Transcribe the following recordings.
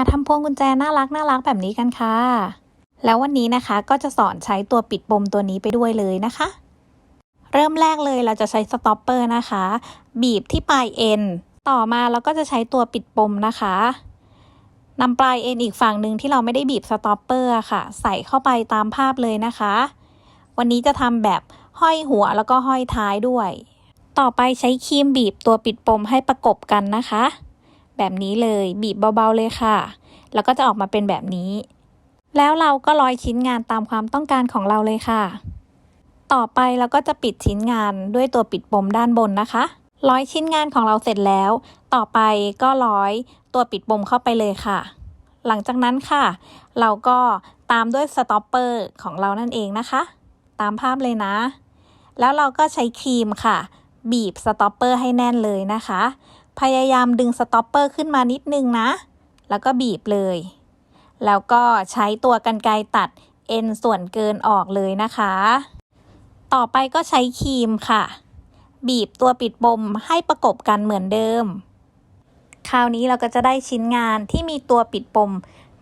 มาทำพวงกุญแจน่ารักน่ารักแบบนี้กันค่ะ แล้ววันนี้นะคะก็จะสอนใช้ตัวปิดปมตัวนี้ไปด้วยเลยนะคะ เริ่มแรกเลยเราจะใช้สต็อปเปอร์นะคะ บีบที่ปลายเอ็นต่อมาเราก็จะใช้ตัวปิดปมนะคะนำปลายเอ็นอีกฝั่งหนึ่งที่เราไม่ได้บีบสต็อปเปอร์ค่ะ ใส่เข้าไปตามภาพเลยนะคะ วันนี้จะทำแบบห้อยหัวแล้วก็ห้อยท้ายด้วย ต่อไปใช้ครีมบีบตัวปิดปมให้ประกบกันนะคะ แบบนี้เลย บีบเบาๆเลยค่ะ แล้วก็จะออกมาเป็นแบบนี้ แล้วเราก็ร้อยชิ้นงานตามความต้องการของเราเลยค่ะ ต่อไปเราก็จะปิดชิ้นงานด้วยตัวปิดปมด้านบนนะคะ ร้อยชิ้นงานของเราเสร็จแล้ว ต่อไปก็ร้อยตัวปิดปมเข้าไปเลยค่ะ หลังจากนั้นค่ะ เราก็ตามด้วยสต็อปเปอร์ของเรานั่นเองนะคะ ตามภาพเลยนะ แล้วเราก็ใช้ครีมค่ะ บีบสต็อปเปอร์ให้แน่นเลยนะคะ พยายามดึงสต็อปเปอร์ขึ้นมานิดนึงนะ แล้วก็บีบเลย แล้วก็ใช้ตัวกันไกรตัดเอ็นส่วนเกินออกเลยนะคะ ต่อไปก็ใช้ครีมค่ะ บีบตัวปิดปมให้ประกบกันเหมือนเดิม คราวนี้เราก็จะได้ชิ้นงานที่มีตัวปิดปม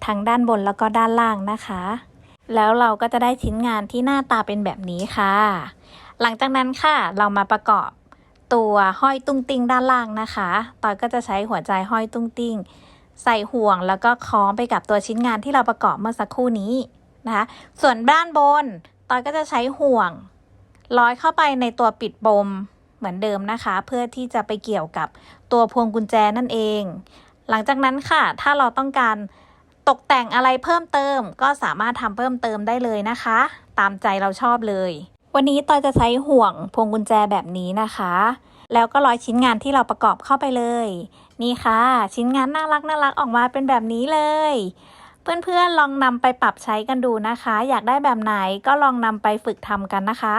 ทั้งด้านบนแล้วก็ด้านล่างนะคะ แล้วเราก็จะได้ชิ้นงานที่หน้าตาเป็นแบบนี้ค่ะ หลังจากนั้นค่ะเรามาประกอบ ตัวห้อยตุ้งติ้งด้านล่างนะคะตอยก็จะใช้หัวใจห้อยตุ้งติ้ง ใส่ห่วงแล้วก็คล้องไปกับตัวชิ้นงานที่เราประกอบเมื่อสักครู่นี้นะคะ ส่วนด้านบนตอยก็จะใช้ห่วง ร้อยเข้าไปในตัวปิดปมเหมือนเดิมนะคะ เพื่อที่จะไปเกี่ยวกับตัวพวงกุญแจนั่นเอง หลังจากนั้นค่ะ ถ้าเราต้องการตกแต่งอะไรเพิ่มเติม ก็สามารถทำเพิ่มเติมได้เลยนะคะ ตามใจเราชอบเลย วันนี้ตอยจะใช้ห่วงพวงกุญแจแบบนี้นะคะ แล้วก็ร้อยชิ้นงานที่เราประกอบเข้าไปเลย นี่ค่ะ ชิ้นงานน่ารักน่ารักออกมาเป็นแบบนี้เลย เพื่อนๆลองนำไปปรับใช้กันดูนะคะ อยากได้แบบไหนก็ลองนำไปฝึกทำกันนะคะ